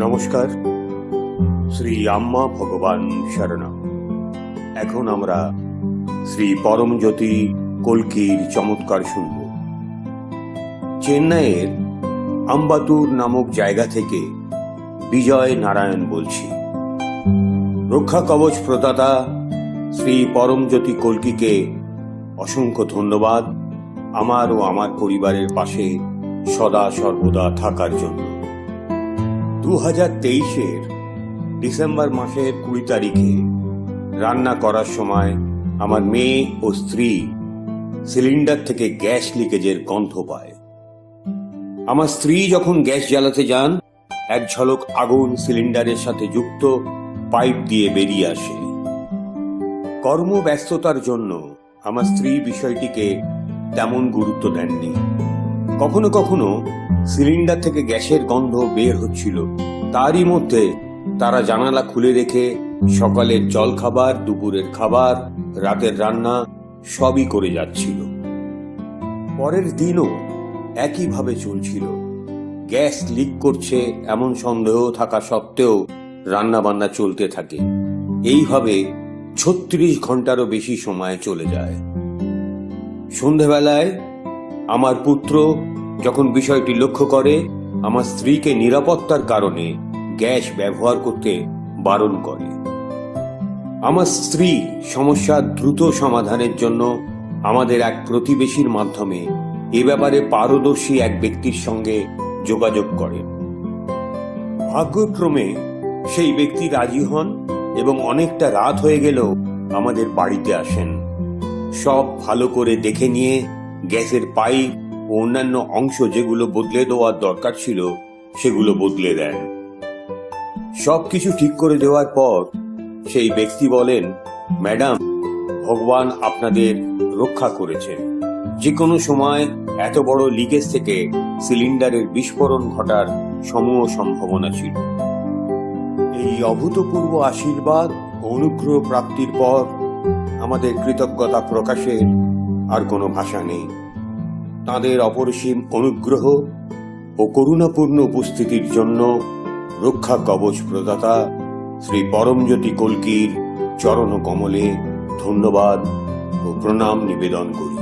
নমস্কার। শ্রী আম্মা ভগবান শরণম। এখন আমরা শ্রী পরমজ্যোতি কলকির চমৎকার শুনব। চেন্নাইয়ের আম্বাতুর নামক জায়গা থেকে বিজয় নারায়ণ বলছি। রক্ষা কবচ প্রদাতা শ্রী পরমজ্যোতি কলকিকে অসংখ্য ধন্যবাদ। আমার ও আমার পরিবারের পাশে সদা সর্বদা থাকার জন্য। দু হাজার তেইশের ডিসেম্বর মাসের কুড়ি তারিখে রান্না করার সময় আমার মেয়ে ও স্ত্রী সিলিন্ডার থেকে গ্যাস লিকেজের গন্ধ পায়। আমার স্ত্রী যখন গ্যাস জ্বালাতে যান, এক ঝলক আগুন সিলিন্ডারের সাথে যুক্ত পাইপ দিয়ে বেরিয়ে আসে। কর্মব্যস্ততার জন্য আমার স্ত্রী বিষয়টিকে তেমন গুরুত্ব দেননি। কখনো কখনো সিলিন্ডার থেকে গ্যাসের গন্ধ বের হচ্ছিল। তারই মধ্যে তারা জানালা খুলে রেখে সকালের জল খাবার দুপুরের খাবার, রাতের রান্না সবই করে যাচ্ছিল। পরের দিনও একইভাবে চলছিল। গ্যাস লিক করছে এমন সন্দেহ থাকা সত্ত্বেও রান্না বান্না চলতে থাকে। এইভাবে ছত্রিশ ঘন্টারও বেশি সময় চলে যায়। সন্ধেবেলায় আমার পুত্র যখন বিষয়টি লক্ষ্য করে, আমার স্ত্রীকে নিরাপত্তার কারণে গ্যাস ব্যবহার করতে বারণ করে। আমার স্ত্রী সমস্যার দ্রুত সমাধানের জন্য আমাদের এক প্রতিবেশীর মাধ্যমে এ ব্যাপারে পারদর্শী এক ব্যক্তির সঙ্গে যোগাযোগ করেন। ভাগ্যক্রমে সেই ব্যক্তি রাজি হন এবং অনেকটা রাত হয়ে গেলেও আমাদের বাড়িতে আসেন। সব ভালো করে দেখে নিয়ে গ্যাসের পাইপ অন্যান্য অংশ যেগুলো বদলে দেওয়ার দরকার ছিল, সেগুলো বদলে দেন সব কিছু ঠিক করে দেওয়ার পর, সেই ব্যক্তি বলেন, ম্যাডাম, ভগবান আপনাদের রক্ষা করেছেন যে কোনো সময় এত বড় লিকেজ থেকে সিলিন্ডারের বিস্ফোরণ ঘটার সমূহ সম্ভাবনা ছিল। এই অভূতপূর্ব আশীর্বাদ, অনুগ্রহ প্রাপ্তির পর আমাদের কৃতজ্ঞতা প্রকাশের আর কোনো ভাষা নেই। তাঁদের অপরিসীম অনুগ্রহ ও করুণাপূর্ণ উপস্থিতির জন্য রক্ষা কবচ প্রদাতা শ্রী পরমজ্যোতি কলকির চরণ কমলে ধন্যবাদ ও প্রণাম নিবেদন করি।